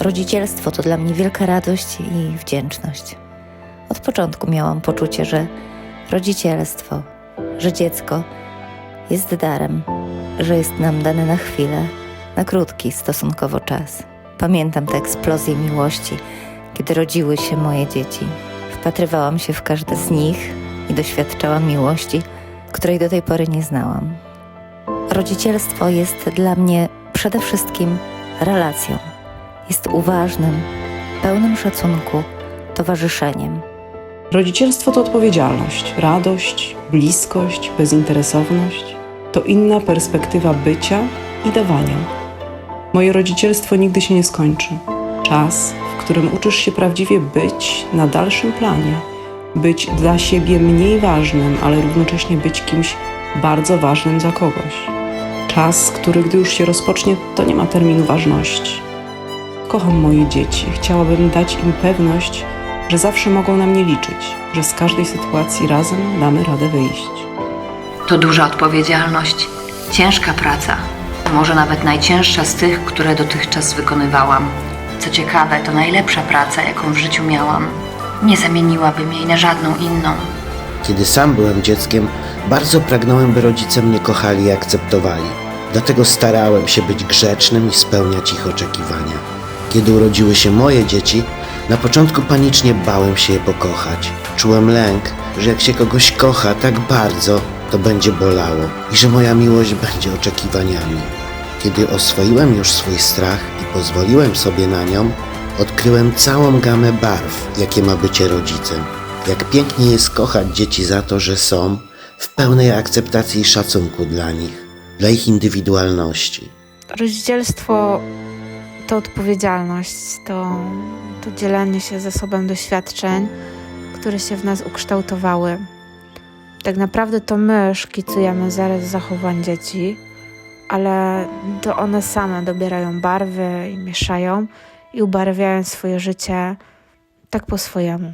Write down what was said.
Rodzicielstwo to dla mnie wielka radość i wdzięczność. Od początku miałam poczucie, że rodzicielstwo, że dziecko jest darem, że jest nam dane na chwilę, na krótki stosunkowo czas. Pamiętam tę eksplozję miłości, kiedy rodziły się moje dzieci. Wpatrywałam się w każde z nich i doświadczałam miłości, której do tej pory nie znałam. Rodzicielstwo jest dla mnie przede wszystkim relacją. Jest uważnym, pełnym szacunku towarzyszeniem. Rodzicielstwo to odpowiedzialność, radość, bliskość, bezinteresowność. To inna perspektywa bycia i dawania. Moje rodzicielstwo nigdy się nie skończy. Czas, w którym uczysz się prawdziwie być na dalszym planie, być dla siebie mniej ważnym, ale równocześnie być kimś bardzo ważnym dla kogoś. Czas, który gdy już się rozpocznie, to nie ma terminu ważności. Kocham moje dzieci, chciałabym dać im pewność, że zawsze mogą na mnie liczyć, że z każdej sytuacji razem damy radę wyjść. To duża odpowiedzialność, ciężka praca, może nawet najcięższa z tych, które dotychczas wykonywałam. Co ciekawe, to najlepsza praca, jaką w życiu miałam. Nie zamieniłabym jej na żadną inną. Kiedy sam byłem dzieckiem, bardzo pragnąłem, by rodzice mnie kochali i akceptowali. Dlatego starałem się być grzecznym i spełniać ich oczekiwania. Kiedy urodziły się moje dzieci, na początku panicznie bałem się je pokochać. Czułem lęk, że jak się kogoś kocha tak bardzo, to będzie bolało i że moja miłość będzie oczekiwaniami. Kiedy oswoiłem już swój strach i pozwoliłem sobie na nią, odkryłem całą gamę barw, jakie ma bycie rodzicem. Jak pięknie jest kochać dzieci za to, że są w pełnej akceptacji i szacunku dla nich, dla ich indywidualności. Rodzicielstwo to odpowiedzialność, to, to dzielenie się ze sobą doświadczeń, które się w nas ukształtowały. Tak naprawdę to my szkicujemy zarys zachowań dzieci, ale to one same dobierają barwy i mieszają i ubarwiają swoje życie tak po swojemu.